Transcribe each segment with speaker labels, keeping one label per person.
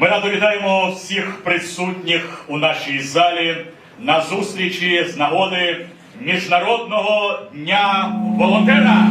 Speaker 1: Ми радо вітаємо всіх присутніх у нашій залі на зустрічі з нагоди Міжнародного дня волонтера.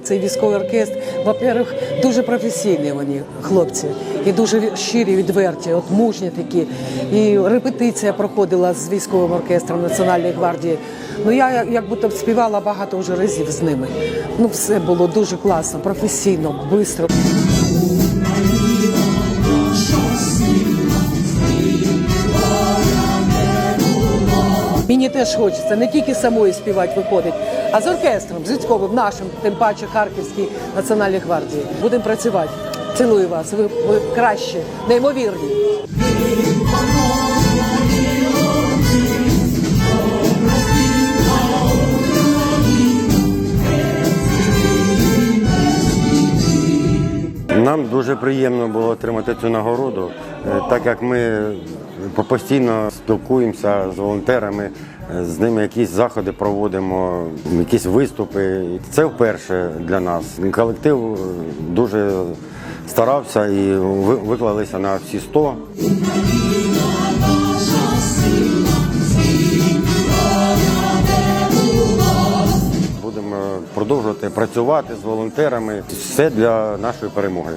Speaker 2: Цей військовий оркестр, во-первых, дуже професійні вони хлопці, і дуже щирі, відверті, от мужні такі. І репетиція проходила з військовим оркестром Національної гвардії. Ну я як будто співала багато вже разів з ними. Ну все було дуже класно, професійно, швидко. Теж хочеться не тільки самої співати виходить, а з оркестром, з військовим нашим, тим паче Харківській національній гвардії. Будемо працювати. Цілую вас. Ви, ви краще, неймовірні.
Speaker 3: Нам дуже приємно було отримати цю нагороду, е, так як ми постійно спілкуємося з волонтерами, е, з ними якісь заходи проводимо, якісь виступи. Це вперше для нас. Колектив е, дуже старався і ви- виклалися на всі 100. Продовжувати працювати з волонтерами. Все для нашої перемоги.